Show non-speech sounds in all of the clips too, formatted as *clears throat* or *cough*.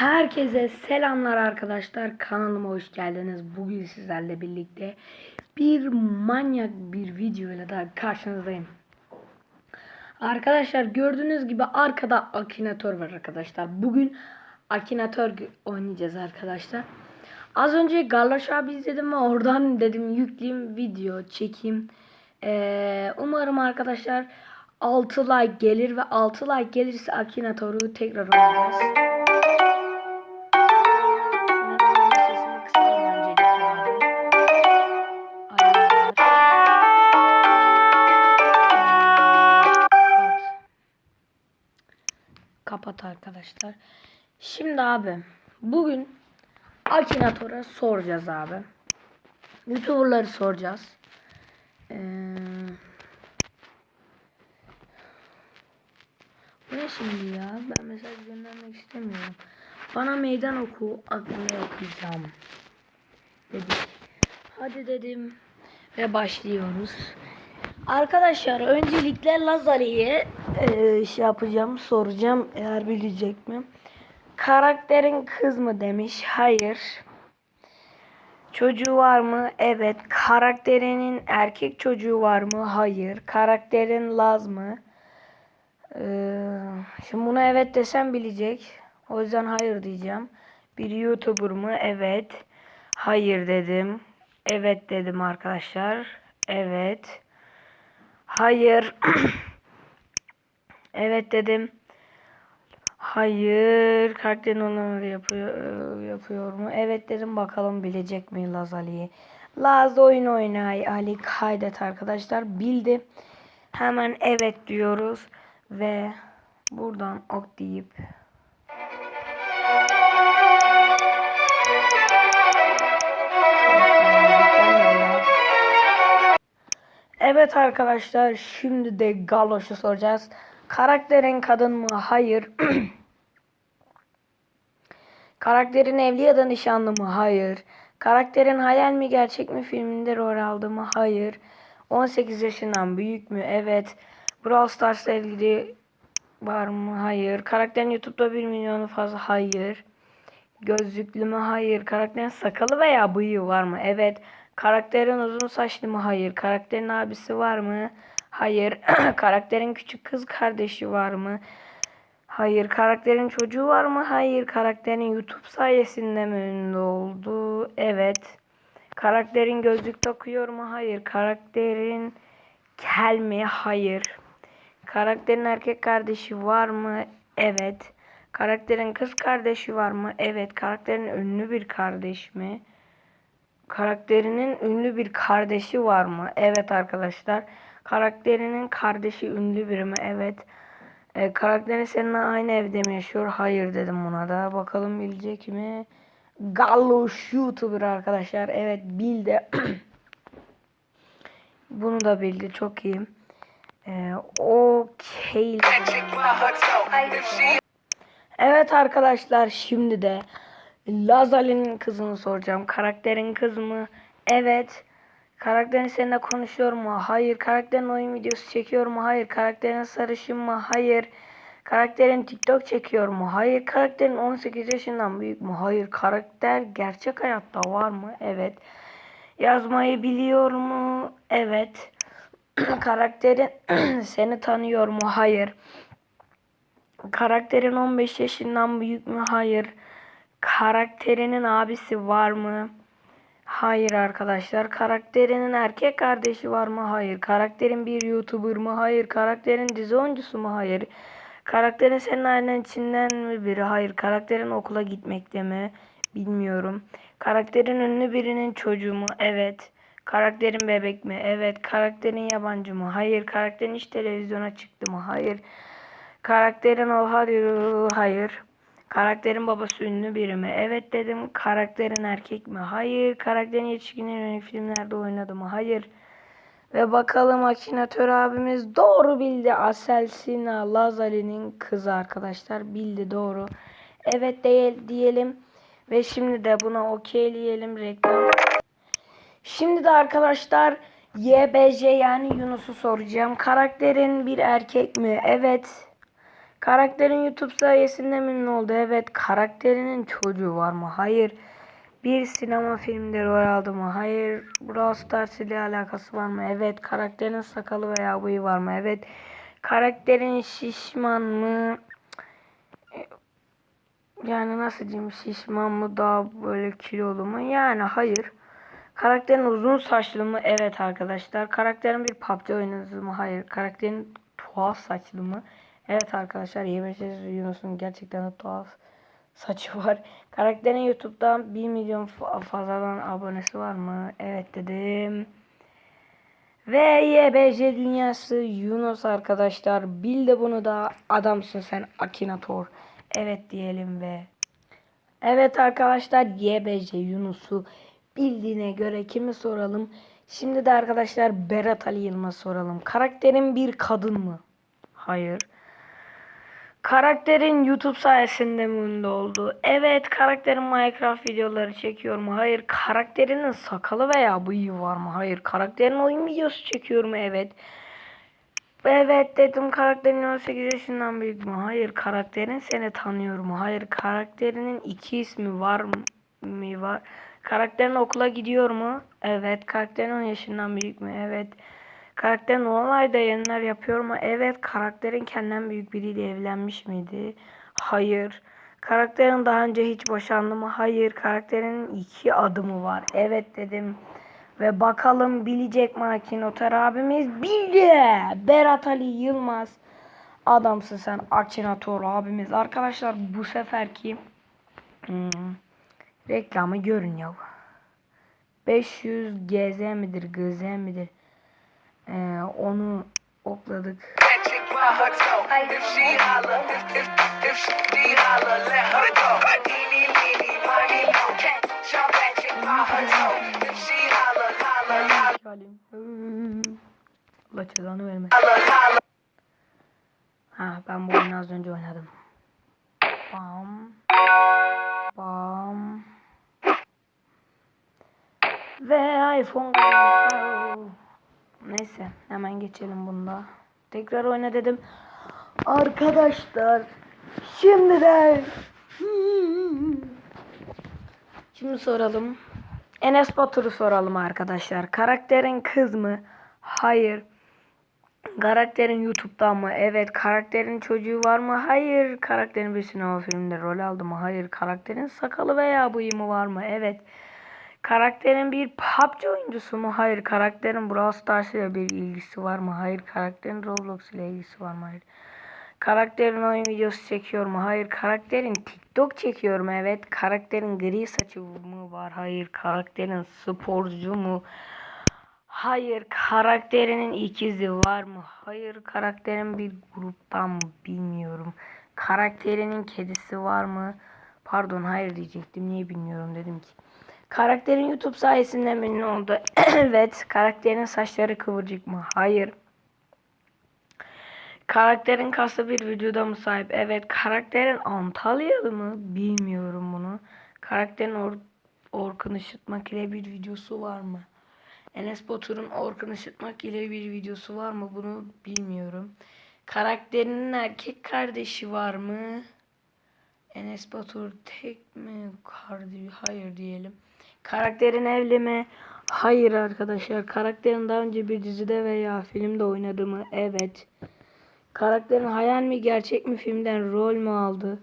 Herkese selamlar arkadaşlar. Kanalıma hoş geldiniz. Bugün sizlerle birlikte bir manyak bir videoyla da karşınızdayım. Arkadaşlar gördüğünüz gibi arkada Akinator var arkadaşlar. Bugün Akinator oynayacağız arkadaşlar. Az önce Garloş abi izledim ve oradan dedim yükleyeyim video çekeyim. Ee, umarım arkadaşlar 6 like gelir ve 6 like gelirse Akinator'u tekrar oynayacağız. Kapat. Arkadaşlar. Şimdi abi bugün Akinator'a soracağız abi. Youtuber'ları soracağız. Ee, bu ne şimdi ya? Ben mesaj göndermek istemiyorum. Bana meydan oku, aklını okuyacağım. Dedik. Hadi dedim ve başlıyoruz. Arkadaşlar öncelikle Lazari'ye e, şey yapacağım, soracağım eğer bilecek mi? Karakterin kız mı demiş. Hayır. Çocuğu var mı? Evet. Karakterinin erkek çocuğu var mı? Hayır. Karakterin Laz mı? Ee, şimdi buna evet desem bilecek. O yüzden hayır diyeceğim. Bir YouTuber mı? Evet. Hayır dedim. Evet dedim arkadaşlar. Evet. Hayır. *clears throat* evet dedim. Hayır. Karakterin onları yapıyor, yapıyor mu? Evet dedim. Bakalım bilecek mi Laz Ali'yi. Laz oyun oynay. Ali kaydet arkadaşlar. Bildi. Hemen evet diyoruz. Ve buradan ok deyip Evet arkadaşlar şimdi de Galoş'u soracağız. Karakterin kadın mı? Hayır. *clears throat* Karakterin evli ya da nişanlı mı? Hayır. Karakterin hayal mi gerçek mi filminde rol aldı mı? Hayır. 18 yaşından büyük mü? Evet. Brawl Stars'la ilgili var mı? Hayır. Karakterin YouTube'da 1 milyonu fazla? Hayır. Gözlüklü mü? Hayır. Karakterin sakalı veya bıyığı var mı? Evet. Karakterin uzun saçlı mı? Hayır. Karakterin abisi var mı? Hayır. *clears throat* Karakterin küçük kız kardeşi var mı? Hayır. Karakterin çocuğu var mı? Hayır. Karakterin YouTube sayesinde mi ünlü oldu? Evet. Karakterin gözlük takıyor mu? Hayır. Karakterin kel mi? Hayır. Karakterin erkek kardeşi var mı? Evet. Karakterin kız kardeşi var mı? Evet. Karakterin ünlü bir kardeş mi? Karakterinin ünlü bir kardeşi var mı? Evet arkadaşlar. Karakterinin kardeşi ünlü biri mi? Evet. E, karakterin seninle aynı evde mi yaşıyor? Hayır dedim buna da. Bakalım bilecek mi? Galloş YouTuber arkadaşlar. Evet bildi. *clears throat* Bunu da bildi. Çok iyi. Ee, Okey. Evet arkadaşlar şimdi de Lazali'nin kızını soracağım. Karakterin kız mı? Evet. Karakterin seninle konuşuyor mu? Hayır. Karakterin oyun videosu çekiyor mu? Hayır. Karakterin sarışın mı? Hayır. Karakterin TikTok çekiyor mu? Hayır. Karakterin 18 yaşından büyük mü? Hayır. Karakter gerçek hayatta var mı? Evet. Yazmayı biliyor mu? Evet. *clears throat* Karakterin *clears throat* seni tanıyor mu? Hayır. Karakterin 15 yaşından büyük mü? Hayır. Karakterinin abisi var mı? Hayır arkadaşlar. Karakterinin erkek kardeşi var mı? Hayır. Karakterin bir YouTuber mı? Hayır. Karakterin dizi oyuncusu mu? Hayır. Karakterin senin ailen içinden mi biri? Hayır. Karakterin okula gitmekte mi? Bilmiyorum. Karakterin ünlü birinin çocuğu mu? Evet. Karakterin bebek mi? Evet. Karakterin yabancı mı? Hayır. Karakterin hiç televizyona çıktı mı? Hayır. Karakterin oha diyor. Hayır. Karakterin babası ünlü biri mi? Evet dedim. Karakterin erkek mi? Hayır. Karakterin yetişkin yönelik filmlerde oynadı mı? Hayır. Ve bakalım Akinatör abimiz doğru bildi. Aselsina Lazari'nin kızı arkadaşlar. Bildi doğru. Evet değil diyelim. Ve şimdi de buna okeyleyelim reklam. Şimdi de arkadaşlar YBJ yani Yunus'u soracağım. Karakterin bir erkek mi? Evet. Karakterin YouTube sayesinde ünlü oldu? Evet. Karakterinin çocuğu var mı? Hayır. Bir sinema filminde rol aldı mı? Hayır. Brawl Stars ile alakası var mı? Evet. Karakterin sakalı veya bıyığı var mı? Evet. Karakterin şişman mı? Yani nasıl diyeyim şişman mı daha böyle kilolu mu? Yani hayır. Karakterin uzun saçlı mı? Evet arkadaşlar. Karakterin bir PUBG oyuncusu mu? Hayır. Karakterin tuhaf saçlı mı? Evet arkadaşlar. YBS Yunus'un gerçekten de tuhaf saçı var. *laughs* Karakterin YouTube'dan 1 milyon fa- fazladan abonesi var mı? Evet dedim. Ve YBC dünyası Yunus arkadaşlar. Bil de bunu da adamsın sen Akinator. Evet diyelim ve Evet arkadaşlar YBC Yunus'u bildiğine göre kimi soralım? Şimdi de arkadaşlar Berat Ali Yılmaz soralım. Karakterin bir kadın mı? Hayır. Karakterin YouTube sayesinde mi ünlü oldu? Evet. Karakterin Minecraft videoları çekiyor mu? Hayır. Karakterinin sakalı veya bıyığı var mı? Hayır. Karakterin oyun videosu çekiyor? Evet. Evet dedim karakterin 18 yaşından büyük mü? Hayır. Karakterin seni tanıyor mu? Hayır. Karakterinin iki ismi var mı? Var? Karakterin okula gidiyor mu? Evet. Karakterin 10 yaşından büyük mü? Evet. Karakterin olayda yayınlar yapıyor mu? Evet. Karakterin kendinden büyük biriyle evlenmiş miydi? Hayır. Karakterin daha önce hiç boşandı mı? Hayır. Karakterin iki adımı var. Evet dedim. Ve bakalım bilecek mi Akinotor abimiz? Bildi. Berat Ali Yılmaz. Adamsın sen Akinator abimiz. Arkadaşlar bu seferki hmm, reklamı görün ya. 500 GZ midir GZ midir? Ee, onu okladık. Allah cezanı verme. Ha ben bu oyunu az önce oynadım. Bam. Bam. Ve iPhone. Neyse hemen geçelim bunda. Tekrar oyna dedim. Arkadaşlar şimdi de Şimdi soralım. Enes Batur'u soralım arkadaşlar. Karakterin kız mı? Hayır. Karakterin YouTube'da mı? Evet. Karakterin çocuğu var mı? Hayır. Karakterin bir sinema filminde rol aldı mı? Hayır. Karakterin sakalı veya bıyığı var mı? Evet. Karakterin bir PUBG oyuncusu mu? Hayır. Karakterin Brawl Stars ile bir ilgisi var mı? Hayır. Karakterin Roblox ile ilgisi var mı? Hayır. Karakterin oyun videosu çekiyor mu? Hayır. Karakterin TikTok çekiyor mu? Evet. Karakterin gri saçı mı var? Hayır. Karakterin sporcu mu? Hayır. Karakterinin ikizi var mı? Hayır. Karakterin bir gruptan mı? Bilmiyorum. Karakterinin kedisi var mı? Pardon hayır diyecektim. Niye bilmiyorum dedim ki. Karakterin YouTube sayesinde ne oldu? *clears throat* evet. Karakterin saçları kıvırcık mı? Hayır. Karakterin kaslı bir vücuda mı sahip? Evet. Karakterin Antalyalı mı? Bilmiyorum bunu. Karakterin Or Orkun Işıtmak ile bir videosu var mı? Enes Batur'un Orkun Işıtmak ile bir videosu var mı? Bunu bilmiyorum. Karakterinin erkek kardeşi var mı? Enes Batur tek mi? Kardeşi? Hayır diyelim. Karakterin evli mi? Hayır arkadaşlar. Karakterin daha önce bir dizide veya filmde oynadı mı? Evet. Karakterin hayal mi gerçek mi filmden rol mü aldı?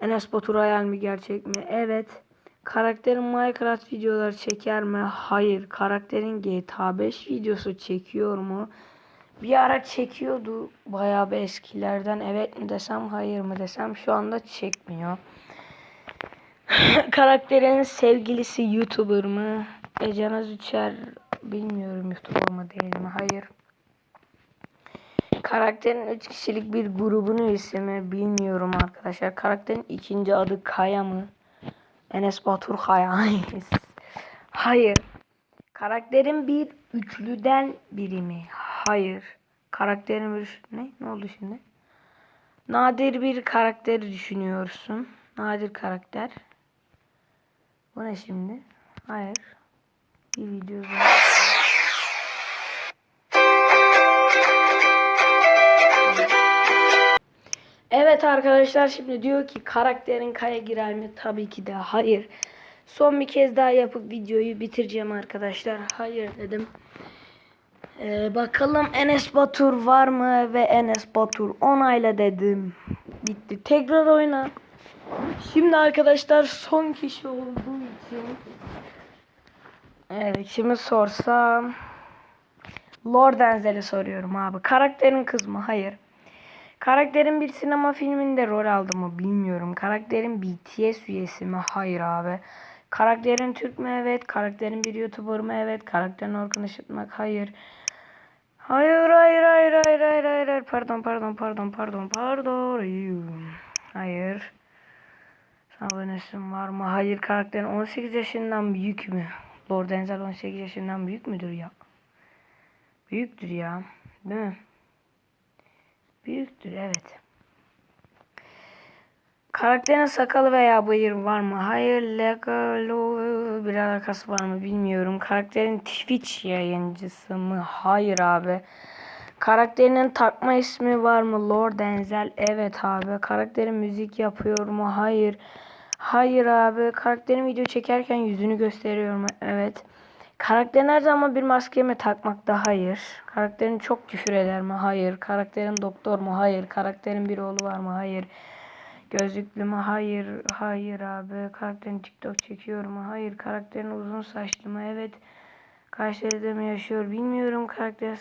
Enes Batur hayal mi gerçek mi? Evet. Karakterin Minecraft videoları çeker mi? Hayır. Karakterin GTA 5 videosu çekiyor mu? Bir ara çekiyordu bayağı bir eskilerden. Evet mi desem hayır mı desem şu anda çekmiyor. *laughs* Karakterin sevgilisi YouTuber mı? Ecanaz Üçer bilmiyorum YouTuber mı değil mi? Hayır. Karakterin 3 kişilik bir grubun üyesi mi? Bilmiyorum arkadaşlar. Karakterin ikinci adı Kaya mı? Enes Batur Kaya. *laughs* Hayır. Karakterin bir üçlüden biri mi? Hayır. Karakterin bir ne? Ne oldu şimdi? Nadir bir karakteri düşünüyorsun. Nadir karakter. Bu ne şimdi? Hayır. Bir video var. Evet arkadaşlar şimdi diyor ki karakterin kaya girer mi? Tabii ki de hayır. Son bir kez daha yapıp videoyu bitireceğim arkadaşlar. Hayır dedim. Ee, bakalım Enes Batur var mı? Ve Enes Batur onayla dedim. Bitti. Tekrar oyna. Şimdi arkadaşlar son kişi olduğu için. Evet şimdi sorsam. Lord Denzel'e soruyorum abi. Karakterin kız mı? Hayır. Karakterin bir sinema filminde rol aldı mı bilmiyorum. Karakterin BTS üyesi mi? Hayır abi. Karakterin Türk mü? Evet. Karakterin bir YouTuber mı? Evet. Karakterin Orkun Işıtmak? Hayır. Hayır hayır hayır hayır hayır hayır hayır. Pardon pardon pardon pardon pardon. Hayır. Abonesin var mı? Hayır. Karakterin 18 yaşından büyük mü? Lord Denzel 18 yaşından büyük müdür ya? Büyüktür ya. Değil mi? Büyüktür evet. Karakterin sakalı veya bıyığı var mı? Hayır. Legalo bir alakası var mı bilmiyorum. Karakterin Twitch yayıncısı mı? Hayır abi. Karakterinin takma ismi var mı? Lord Denzel. Evet abi. Karakterin müzik yapıyor mu? Hayır. Hayır abi. Karakterin video çekerken yüzünü gösteriyor mu? Evet. Karakterin her zaman bir maske mi takmakta? Hayır. Karakterin çok küfür eder mi? Hayır. Karakterin doktor mu? Hayır. Karakterin bir oğlu var mı? Hayır. Gözlüklü mü? Hayır. Hayır abi. Karakterin TikTok çekiyor mu? Hayır. Karakterin uzun saçlı mı? Evet. Kayseri'de mi yaşıyor? Bilmiyorum. Karakter